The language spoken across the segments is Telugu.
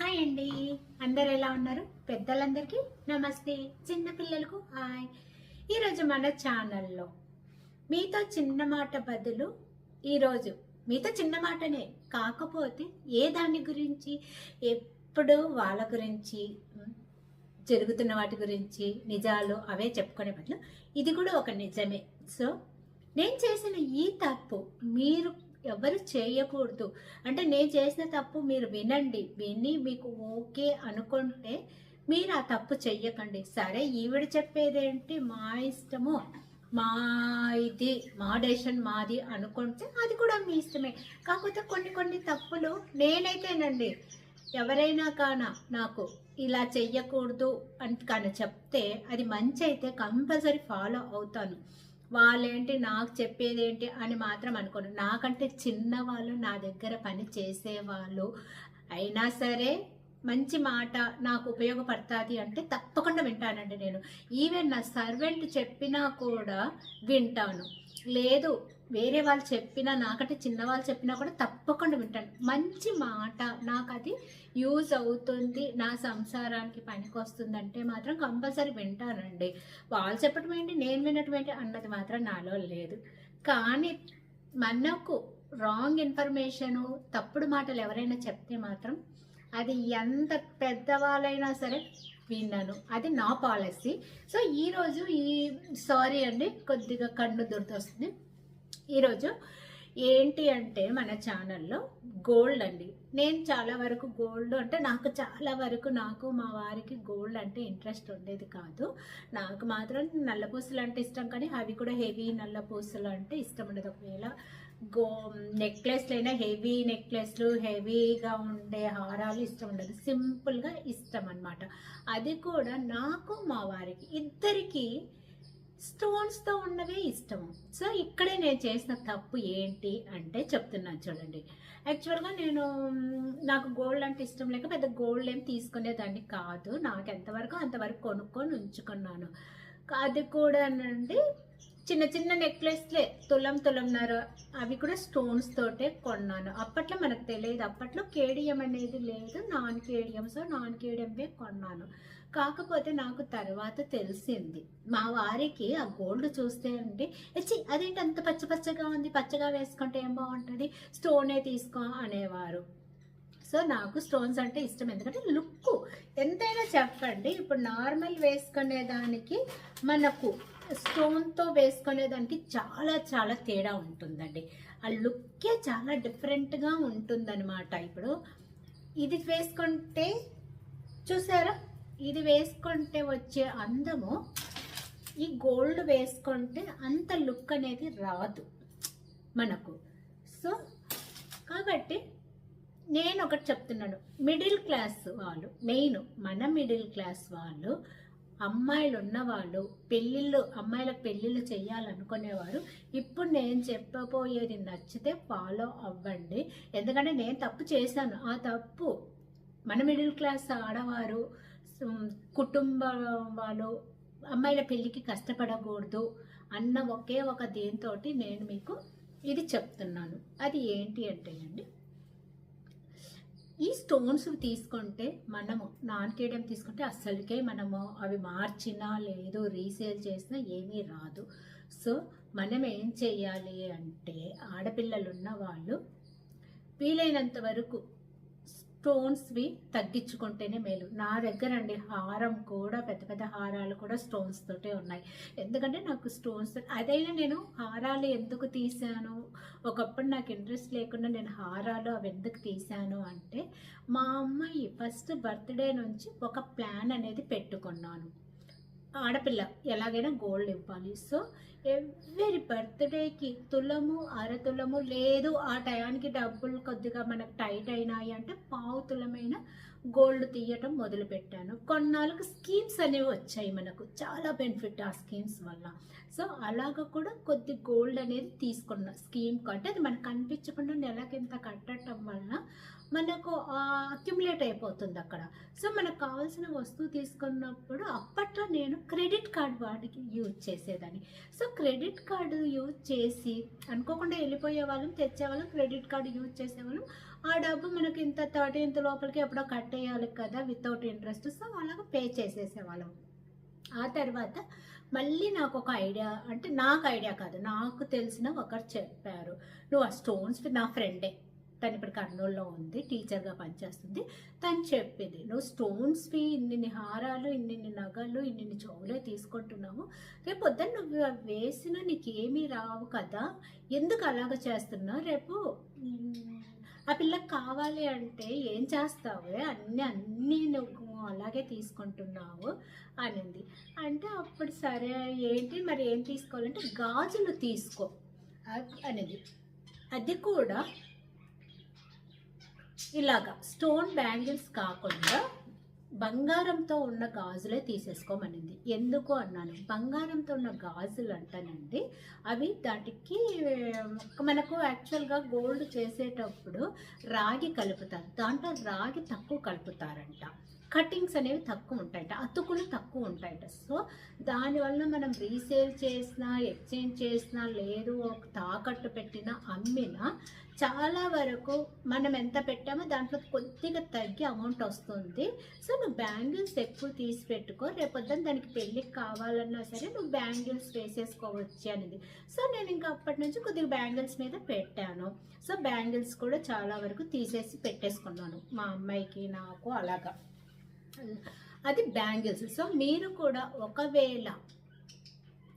హాయ్ అండి. అందరు ఎలా ఉన్నారు? పెద్దలందరికీ నమస్తే. చిన్న పిల్లలకు హాయ్. ఈరోజు మన ఛానల్లో మీతో చిన్న మాట బదులు ఈరోజు మీతో చిన్న మాటనే కాకపోతే ఏ దాని గురించి ఎప్పుడు వాళ్ళ గురించి జరుగుతున్న వాటి గురించి నిజాలు అవే చెప్పుకునే బదులు ఇది కూడా ఒక నిజమే. సో నేను చేసిన ఈ తప్పు మీరు ఎవరు చేయకూడదు. అంటే నేను చేసిన తప్పు మీరు వినండి. విని మీకు ఓకే అనుకుంటే మీరు ఆ తప్పు చెయ్యకండి. సరే ఈవిడ చెప్పేదేంటి? మా ఇష్టము మా ఇది మా డెసిషన్ మాది అనుకుంటే అది కూడా మీ ఇష్టమే. కాకపోతే కొన్ని కొన్ని తప్పులు నేనైతేనండి ఎవరైనా కాన నాకు ఇలా చెయ్యకూడదు అని కానీ చెప్తే అది మంచి అయితే కంపల్సరీ ఫాలో అవుతాను. వాళ్ళేంటి నాకు చెప్పేదేంటి అని మాత్రం అనుకోండి నాకంటే చిన్నవాళ్ళు నా దగ్గర పని చేసేవాళ్ళు అయినా సరే మంచి మాట నాకు ఉపయోగపడుతుంది అంటే తప్పకుండా వింటానండి నేను. ఈవెన్ నా సర్వెంట్ చెప్పినా కూడా వింటాను. లేదు వేరే వాళ్ళు చెప్పినా నాకంటే చిన్నవాళ్ళు చెప్పినా కూడా తప్పకుండా వింటాను. మంచి మాట. నాకు అది యూజ్ అవుతుంది. నా సంసారానికి పనికి వస్తుందంటే మాత్రం కంపల్సరీ వింటానండి. వాళ్ళు చెప్పటం ఏంటి నేను వినటం ఏంటి అన్నది మాత్రం నాలో లేదు. కానీ మనకు రాంగ్ ఇన్ఫర్మేషను తప్పుడు మాటలు ఎవరైనా చెప్తే మాత్రం అది ఎంత పెద్దవాళ్ళైనా సరే విన్నాను అది నా పాలసీ. సో ఈరోజు ఈ సారీ అండి కొద్దిగా కన్ను వస్తుంది ఈరోజు ఏంటి అంటే మన ఛానల్లో గోల్డ్ అండి. నేను చాలా వరకు గోల్డ్ అంటే నాకు చాలా వరకు నాకు మా వారికి గోల్డ్ అంటే ఇంట్రెస్ట్ ఉండేది కాదు. నాకు మాత్రం నల్లపూసలు అంటే ఇష్టం కానీ అవి కూడా హెవీ నల్ల పూసలు అంటే ఇష్టం ఉండదు. ఒకవేళ గో నెక్లెస్లు అయినా హెవీ నెక్లెస్లు హెవీగా ఉండే హారాలు ఇష్టం ఉండదు. సింపుల్గా ఇష్టం అన్నమాట. అది కూడా నాకు మా వారికి ఇద్దరికీ స్టోన్స్తో ఉన్నవే ఇష్టం సో ఇక్కడే నేను చేసిన తప్పు ఏంటి అంటే చెప్తున్నాను చూడండి. యాక్చువల్గా నేను నాకు గోల్డ్ అంటే ఇష్టం లేక పెద్ద గోల్డ్ ఏం తీసుకునేదాన్ని కాదు. నాకు ఎంతవరకు అంతవరకు కొనుక్కొని ఉంచుకున్నాను. అది కూడా అండి చిన్న చిన్న నెక్లెస్లే తులం తులంన్నర అవి కూడా స్టోన్స్ తోటే కొన్నాను. అప్పట్లో మనకు తెలియదు. అప్పట్లో కేడియం అనేది లేదు. నాన్ కేడియం సో నాన్ కేడియంవే కొన్నాను. కాకపోతే నాకు తర్వాత తెలిసింది. మా వారికి ఆ గోల్డ్ చూస్తే అండి చి అదేంటి అంత పచ్చ పచ్చగా ఉంది పచ్చగా వేసుకుంటే ఏం బాగుంటుంది? స్టోనే తీసుకో అనేవారు. సో నాకు స్టోన్స్ అంటే ఇష్టం. ఎందుకంటే లుక్ ఎంతైనా చెప్పండి ఇప్పుడు నార్మల్ వేసుకునే దానికి మనకు స్టోన్తో వేసుకునే దానికి చాలా చాలా తేడా ఉంటుందండి. ఆ లుక్కే చాలా డిఫరెంట్గా ఉంటుందన్నమాట. ఇప్పుడు ఇది వేసుకుంటే చూసారా? ఇది వేసుకుంటే వచ్చే అందము ఈ గోల్డ్ వేసుకుంటే అంత లుక్ అనేది రాదు మనకు. సో కాబట్టి నేను ఒకటి చెప్తున్నాను. మిడిల్ క్లాస్ వాళ్ళు మెయిన్ మన మిడిల్ క్లాస్ వాళ్ళు అమ్మాయిలు ఉన్నవాళ్ళు పెళ్ళిళ్ళు అమ్మాయిల పెళ్ళిళ్ళు చేయాలనుకునేవారు ఇప్పుడు నేను చెప్పబోయేది నచ్చితే ఫాలో అవ్వండి. ఎందుకంటే నేను తప్పు చేశాను. ఆ తప్పు మన మిడిల్ క్లాస్ ఆడవారు కుటుంబ వాళ్ళు అమ్మాయిల పెళ్ళికి కష్టపడకూడదు అన్న ఒకే ఒక దీంతో నేను మీకు ఇది చెప్తున్నాను. అది ఏంటి అంటే అండి ఈ స్టోన్స్ తీసుకుంటే మనము నాన్ కేడియం తీసుకుంటే అస్సలకే మనము అవి మార్చినా లేదు రీసేల్ చేసినా ఏమీ రాదు. సో మనం ఏం చేయాలి అంటే ఆడపిల్లలు ఉన్న వాళ్ళు వీలైనంత వరకు స్టోన్స్వి తగ్గించుకుంటేనే మేలు. నా దగ్గర అండి హారం కూడా పెద్ద పెద్ద హారాలు కూడా స్టోన్స్ తోటే ఉన్నాయి. ఎందుకంటే నాకు స్టోన్స్ అదైనా నేను హారాలు ఎందుకు తీసాను ఒకప్పుడు నాకు ఇంట్రెస్ట్ లేకుండా నేను హారాలు అవి ఎందుకు తీసాను అంటే మా అమ్మాయి ఫస్ట్ బర్త్డే నుంచి ఒక ప్లాన్ అనేది పెట్టుకున్నాను. ఆడపిల్ల ఎలాగైనా గోల్డ్ ఇవ్వాలి. సో ఎవ్రీ బర్త్డేకి తులము అర తులము లేదు. ఆ టయానికి డబ్బులు కొద్దిగా మనకు టైట్ అయినాయి అంటే పావు తులమైన గోల్డ్ తీయటం మొదలుపెట్టాను. కొన్నాళ్ళకు స్కీమ్స్ అనేవి వచ్చాయి మనకు. చాలా బెనిఫిట్ ఆ స్కీమ్స్ వల్ల. సో అలాగ కూడా కొద్ది గోల్డ్ అనేది తీసుకున్న స్కీమ్ కంటే అది మనకు కనిపించకుండా నెలకింత కట్టడం వల్ల మనకు అక్యుములేట్ అయిపోతుంది అక్కడ. సో మనకు కావాల్సిన వస్తువు తీసుకున్నప్పుడు అప్పట్లో నేను క్రెడిట్ కార్డ్ వాడికి యూజ్ చేసేదాన్ని. సో క్రెడిట్ కార్డు యూజ్ చేసి అనుకోకుండా వెళ్ళిపోయే వాళ్ళం తెచ్చేవాళ్ళం క్రెడిట్ కార్డు యూజ్ చేసేవాళ్ళం ఆ డబ్బు మనకి ఇంత థర్టీన్త్ లోపలికి ఎప్పుడో కట్టేయాలి కదా వితౌట్ ఇంట్రెస్ట్. సో అలాగ పే చేసేసేవాళ్ళం ఆ తర్వాత మళ్ళీ నాకు ఒక ఐడియా అంటే నాకు ఐడియా కాదు నాకు తెలిసిన ఒకరు చెప్పారు నువ్వు ఆ స్టోన్స్ నా ఫ్రెండే. తను ఇప్పుడు కర్నూలులో ఉంది టీచర్గా పనిచేస్తుంది. తను చెప్పింది నువ్వు స్టోన్స్వి ఇన్నిన్ని హారాలు ఇన్నిన్ని నగలు ఇన్నిన్ని చెవులే తీసుకుంటున్నావు. రేపు పొద్దున్న నువ్వు అవి వేసినా నీకేమీ రావు కదా. ఎందుకు అలాగ చేస్తున్నావు? రేపు ఆ పిల్లకి కావాలి అంటే ఏం చేస్తావు? అన్నీ అన్నీ నువ్వు అలాగే తీసుకుంటున్నావు అనింది. అంటే అప్పుడు సరే ఏంటి? మరి ఏం తీసుకోవాలంటే గాజులు తీసుకో అనేది. అది కూడా ఇలాగా స్టోన్ బ్యాంగిల్స్ కాకుండా బంగారంతో ఉన్న గాజులే తీసేసుకోమనింది. ఎందుకు అన్నాను? బంగారంతో ఉన్న గాజులు అంటానండి అవి దాటికి మనకు యాక్చువల్గా గోల్డ్ చేసేటప్పుడు రాగి కలుపుతారు. దాంట్లో రాగి తక్కువ కలుపుతారంట. కటింగ్స్ అనేవి తక్కువ ఉంటాయట అతుకులు తక్కువ ఉంటాయట. సో దానివల్ల మనం రీసేల్ చేసినా ఎక్స్చేంజ్ చేసినా లేదు ఒక తాకట్టు పెట్టినా అమ్మినా చాలా వరకు మనం ఎంత పెట్టామో దాంట్లో కొద్దిగా తగ్గి అమౌంట్ వస్తుంది. సో నువ్వు బ్యాంగిల్స్ ఎక్కువ తీసి పెట్టుకో రేపొద్దున దానికి పెళ్ళికి కావాలన్నా సరే నువ్వు బ్యాంగిల్స్ వేసేసుకోవచ్చు అనేది. సో నేను ఇంకా అప్పటి నుంచి కొద్దిగా బ్యాంగిల్స్ మీద పెట్టాను. సో బ్యాంగిల్స్ కూడా చాలా వరకు తీసేసి పెట్టేసుకున్నాను మా అమ్మాయికి నాకు అలాగా. అది బ్యాంగిల్స్. సో మీరు కూడా ఒకవేళ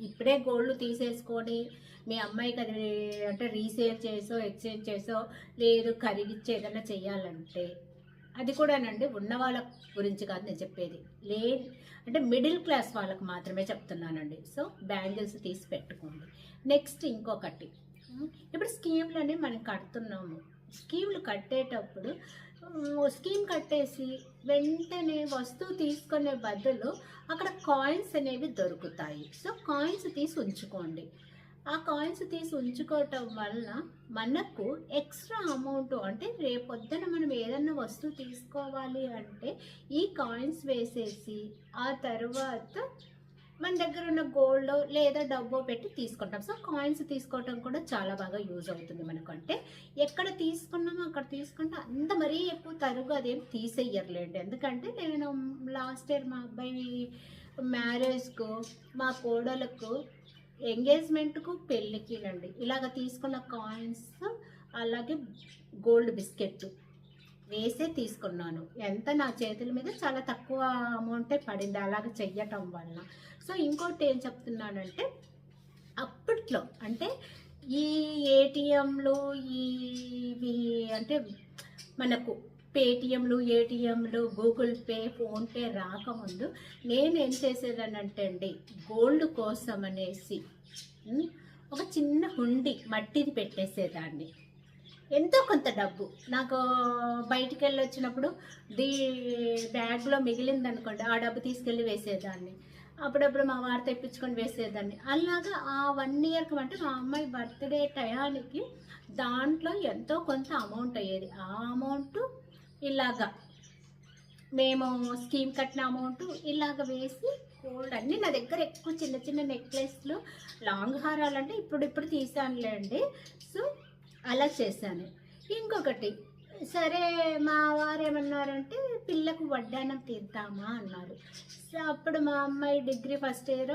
ఇప్పుడే గోల్డ్ తీసేసుకొని మీ అమ్మాయికి అది అంటే రీసేల్ చేసో ఎక్స్చేంజ్ చేసో లేదు కరిగిచ్చే ఏదైనా చేయాలంటే అది కూడానండి ఉన్న వాళ్ళ గురించి కాదు నేను చెప్పేది. లే అంటే మిడిల్ క్లాస్ వాళ్ళకి మాత్రమే చెప్తున్నానండి. సో బ్యాంగిల్స్ తీసి పెట్టుకోండి. నెక్స్ట్ ఇంకొకటి. ఇప్పుడు స్కీమ్లని మనం కడుతున్నాము. స్కీమ్లు కట్టేటప్పుడు స్కీమ్ కట్టేసి వెంటనే వస్తువు తీసుకునే బదులు అక్కడ కాయిన్స్ అనేవి దొరుకుతాయి. సో కాయిన్స్ తీసి ఉంచుకోండి. ఆ కాయిన్స్ తీసి ఉంచుకోవటం వల్ల మనకు ఎక్స్ట్రా అమౌంట్ అంటే రేపొద్దున మనం ఏదన్నా వస్తువు తీసుకోవాలి అంటే ఈ కాయిన్స్ వేసేసి ఆ తర్వాత మన దగ్గర ఉన్న గోల్డ్ లేదా డబ్బో పెట్టి తీసుకుంటాం. సో కాయిన్స్ తీసుకోవటం కూడా చాలా బాగా యూజ్ అవుతుంది మనకు. అంటే ఎక్కడ తీసుకున్నామో అక్కడ తీసుకుంటే అంత మరీ ఎక్కువ తరుగు అదేం తీసేయర్లేండి. ఎందుకంటే నేను లాస్ట్ ఇయర్ మా అబ్బాయి మ్యారేజ్కు మా కోడలకు ఎంగేజ్మెంట్కు పెళ్ళికి రండి ఇలాగ తీసుకున్న కాయిన్స్ అలాగే గోల్డ్ బిస్కెట్ వేసే తీసుకున్నాను. ఎంత నా చేతుల మీద చాలా తక్కువ అమౌంటే పడింది అలాగ చెయ్యటం వలన. సో ఇంకోటి ఏం చెప్తున్నానంటే అప్పట్లో అంటే ఈ ఏటీఎంలు ఇవి అంటే మనకు పేటిఎంలు ఏటీఎంలు గూగుల్ పే ఫోన్పే రాకముందు నేను ఏం చేసేదానంటే అండి గోల్డ్ కోసం అనేసి ఒక చిన్న హుండి మట్టిది పెట్టేసేదాన్ని. ఎంతో కొంత డబ్బు. నాకు బయటికి వెళ్ళి వచ్చినప్పుడు దీ బ్యాగ్లో మిగిలింది అనుకోండి ఆ డబ్బు తీసుకెళ్ళి వేసేదాన్ని. అప్పుడప్పుడు మా వారు తెప్పించుకొని వేసేదాన్ని. అలాగా ఆ వన్ ఇయర్కి అంటే మా అమ్మాయి బర్త్డే టయానికి దాంట్లో ఎంతో కొంత అమౌంట్ అయ్యేది. ఆ అమౌంట్ ఇలాగా మేము స్కీమ్ కట్టిన అమౌంట్ ఇలాగ వేసి గోల్డ్ అన్నీ నా దగ్గర ఎక్కువ చిన్న చిన్న నెక్లెస్లు లాంగ్ హారాలు అంటే ఇప్పుడు ఇప్పుడు తీసానులేండి సో అలా చేశాను. ఇంకొకటి సరే మా వారు ఏమన్నారంటే పిల్లకు వడ్డానం తీద్దామా? అన్నారు. సో అప్పుడు మా అమ్మాయి degree first year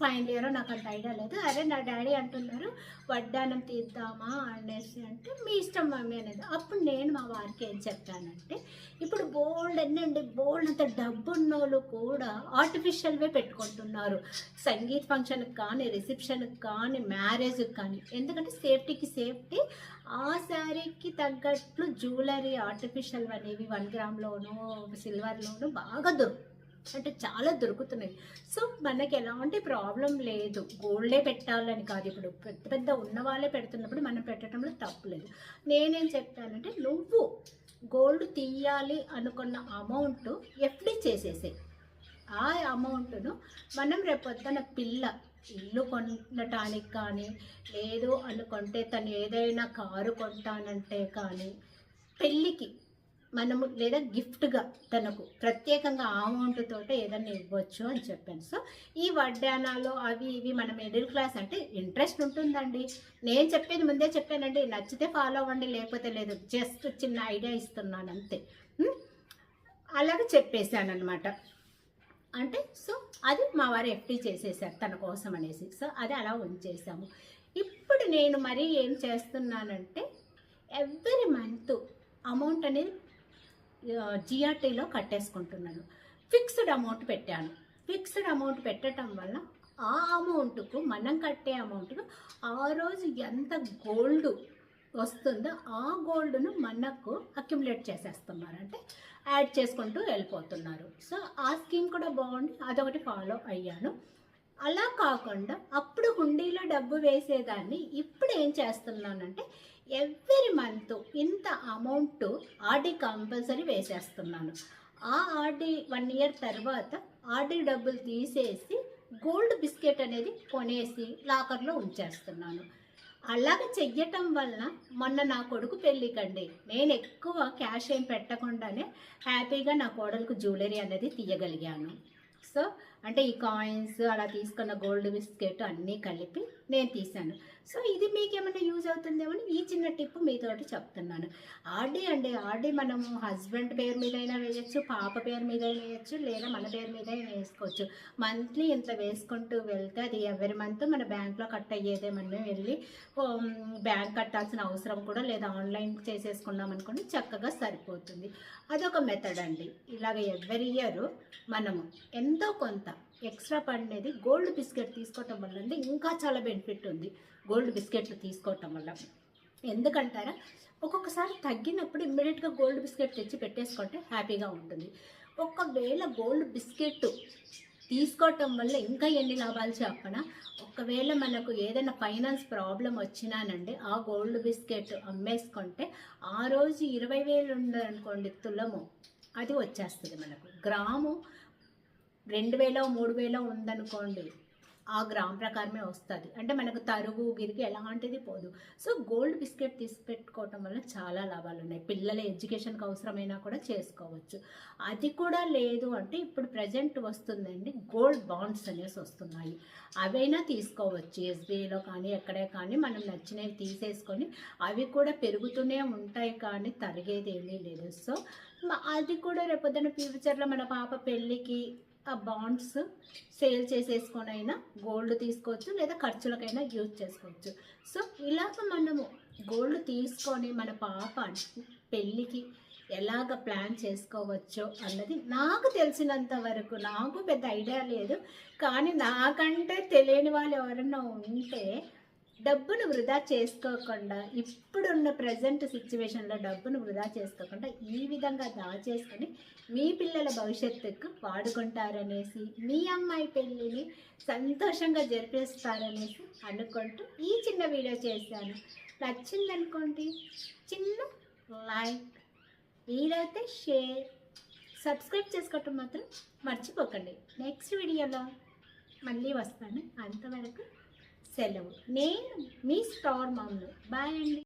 final year నాకు అంత ఐడియా లేదు. అరే నా డాడీ అంటున్నారు వడ్డానం తీద్దామా? అనేసి అంటే మీ ఇష్టం మమ్మీ అనేది. అప్పుడు నేను మా వారికి ఏం చెప్పానంటే ఇప్పుడు బోల్డ్ ఎన్నండి బోల్డ్ అంత డబ్బు ఉన్నోళ్ళు కూడా ఆర్టిఫిషియల్వే పెట్టుకుంటున్నారు. సంగీత్ ఫంక్షన్కి కానీ రిసెప్షన్కి కానీ మ్యారేజ్కి కానీ. ఎందుకంటే సేఫ్టీకి సేఫ్టీ. ఆ శారీకి తగ్గట్లు జ్యువెలరీ ఆర్టిఫిషియల్ అనేవి వన్ గ్రామ్లోనూ సిల్వర్లోనూ బాగా దొరుకు అంటే చాలా దొరుకుతున్నాయి. సో మనకి ఎలాంటి ప్రాబ్లం లేదు. గోల్డే పెట్టాలని కాదు. ఇప్పుడు పెద్ద పెద్ద ఉన్న వాళ్ళే పెడుతున్నప్పుడు మనం పెట్టడంలో తప్పు లేదు. నేనేం చెప్తానంటే నువ్వు గోల్డ్ తీయాలి అనుకున్న అమౌంట్ ఎఫ్డి చేసేసే. ఆ అమౌంట్ను మనం రేపొద్దున పిల్ల ఇల్లు కొనటానికి కానీ లేదు అనుకుంటే తను ఏదైనా కారు కొంటానంటే కానీ పెళ్ళికి మనము లేదా గిఫ్ట్గా తనకు ప్రత్యేకంగా అమౌంట్తో అమౌంట్ తోటే ఏదన్నా ఇవ్వచ్చు అని చెప్పాను. సో ఈ వడ్డానాలు అవి ఇవి మన మిడిల్ క్లాస్ అంటే ఇంట్రెస్ట్ ఉంటుందండి. నేను చెప్పేది ముందే చెప్పానండి నచ్చితే ఫాలో అవ్వండి లేకపోతే లేదు జస్ట్ చిన్న ఐడియా ఇస్తున్నాను అంతే. అలాగే చెప్పేశాను అనమాట అంటే సో అది మా వారు ఎఫ్టీ చేసేసారు తన కోసం అనేసి. సో అది అలా ఉంచేసాము. ఇప్పుడు నేను మరీ ఏం చేస్తున్నానంటే ఎవ్రీ మంత్ అమౌంట్ అనేది జిఆర్టీలో కట్టేసుకుంటున్నాను. ఫిక్స్డ్ అమౌంట్ పెట్టాను. ఫిక్స్డ్ అమౌంట్ పెట్టడం వల్ల ఆ అమౌంట్కు మనం కట్టే అమౌంట్కు ఆ రోజు ఎంత గోల్డ్ వస్తుందో ఆ గోల్డ్ను మనకు అక్యుములేట్ చేసేస్తున్నారు. అంటే యాడ్ చేసుకుంటూ వెళ్ళిపోతున్నారు. సో ఆ స్కీమ్ కూడా బాగుంది. అదొకటి ఫాలో అయ్యాను. అలా కాకుండా అప్పుడు హుండీలో డబ్బు వేసేదాన్ని. ఇప్పుడు ఏం చేస్తున్నానంటే ఎవ్రీ మంత్ ఇంత అమౌంట్ ఆర్డీ కంపల్సరీ వేసేస్తున్నాను. ఆ ఆర్డీ వన్ ఇయర్ తర్వాత ఆర్డీ డబ్బులు తీసేసి గోల్డ్ బిస్కెట్ అనేది కొనేసి లాకర్లో ఉంచేస్తున్నాను. అలాగ చెయ్యటం వలన మొన్న నా కొడుకు పెళ్ళికండి. నేను ఎక్కువ క్యాష్ ఏం పెట్టకుండానే హ్యాపీగా నా కోడలకు జ్యువెలరీ అనేది తీయగలిగాను. సో అంటే ఈ కాయిన్స్ అలా తీసుకున్న గోల్డ్ బిస్కెట్ అన్నీ కలిపి నేను తీశాను. సో ఇది మీకు ఏమైనా యూజ్ అవుతుందేమో అని ఈ చిన్న టిప్ మీతోటి చెప్తున్నాను. ఆర్డీ అండి ఆర్డీ మనము హస్బెండ్ పేరు మీద అయినా వేయచ్చు పాప పేరు మీద అయినా వేయచ్చు లేదా మన పేరు మీద అయినా వేసుకోవచ్చు. మంత్లీ ఇంత వేసుకుంటూ వెళ్తే అది ఎవరి మంత్ మన బ్యాంక్లో కట్ అయ్యేదే మనం వెళ్ళి బ్యాంక్ కట్టాల్సిన అవసరం కూడా లేదా ఆన్లైన్ చేసేసుకున్నాం అనుకోండి చక్కగా సరిపోతుంది. అదొక మెథడ్ అండి. ఇలాగ ఎవరి ఇయర్ మనము ఎంతో కొంత ఎక్స్ట్రా పడినది గోల్డ్ బిస్కెట్ తీసుకోవటం వల్ల ఇంకా చాలా బెనిఫిట్ ఉంది. గోల్డ్ బిస్కెట్లు తీసుకోవటం వల్ల. ఎందుకంటారా? ఒక్కొక్కసారి తగ్గినప్పుడు ఇమ్మీడియట్గా గోల్డ్ బిస్కెట్ తెచ్చి పెట్టేసుకుంటే హ్యాపీగా ఉంటుంది. ఒకవేళ గోల్డ్ బిస్కెట్ తీసుకోవటం వల్ల ఇంకా ఎన్ని లాభాలు చెప్పనా? ఒకవేళ మనకు ఏదైనా ఫైనాన్స్ ప్రాబ్లం వచ్చినానండి ఆ గోల్డ్ బిస్కెట్ అమ్మేసుకుంటే ఆ రోజు ఇరవై వేలు ఉందనుకోండి తులము అది వచ్చేస్తుంది మనకు. గ్రాము రెండు వేలో మూడు వేలో ఉందనుకోండి ఆ గ్రామ్ ప్రకారమే వస్తుంది. అంటే మనకు తరుగు గిరిగి ఎలాంటిది పోదు. సో గోల్డ్ బిస్కెట్ తీసి పెట్టుకోవటం వల్ల చాలా లాభాలు ఉన్నాయి పిల్లల ఎడ్యుకేషన్కి అవసరమైనా కూడా చేసుకోవచ్చు. అది కూడా లేదు అంటే ఇప్పుడు ప్రజెంట్ వస్తుందండి గోల్డ్ బాండ్స్ అనేసి వస్తున్నాయి. అవైనా తీసుకోవచ్చు. ఎస్బీఐలో కానీ ఎక్కడే కానీ మనం నచ్చినవి తీసేసుకొని అవి కూడా పెరుగుతూనే ఉంటాయి కానీ తరిగేది ఏమీ లేదు. సో అది కూడా రేపొద్దున ఫ్యూచర్లో మన పాప పెళ్ళికి బాండ్స్ సేల్ చేసేసుకొని అయినా గోల్డ్ తీసుకోవచ్చు లేదా ఖర్చులకైనా యూజ్ చేసుకోవచ్చు. సో ఇలాగ మనము గోల్డ్ తీసుకొని మన పాప పెళ్ళికి ఎలాగ ప్లాన్ చేసుకోవచ్చో అన్నది నాకు తెలిసినంత వరకు నాకు పెద్ద ఐడియా లేదు. కానీ నాకంటే తెలియని వాళ్ళు ఎవరైనా ఉంటే డబ్బును వృధా చేసుకోకుండా ఇప్పుడున్న ప్రజెంట్ సిచ్యువేషన్లో డబ్బును వృధా చేసుకోకుండా ఈ విధంగా దాచేసుకొని మీ పిల్లల భవిష్యత్తుకు వాడుకుంటారనేసి మీ అమ్మాయి పెళ్ళిని సంతోషంగా జరిపిస్తారనేసి అనుకుంటూ ఈ చిన్న వీడియో చేశాను. నచ్చిందనుకోండి చిన్న లైక్ వీలైతే షేర్ సబ్స్క్రైబ్ చేసుకోవటం మాత్రం మర్చిపోకండి. నెక్స్ట్ వీడియోలో మళ్ళీ వస్తాను. అంతవరకు సెలవు. నేను మీ స్టార్ మామ్ను బాయ్ అండి.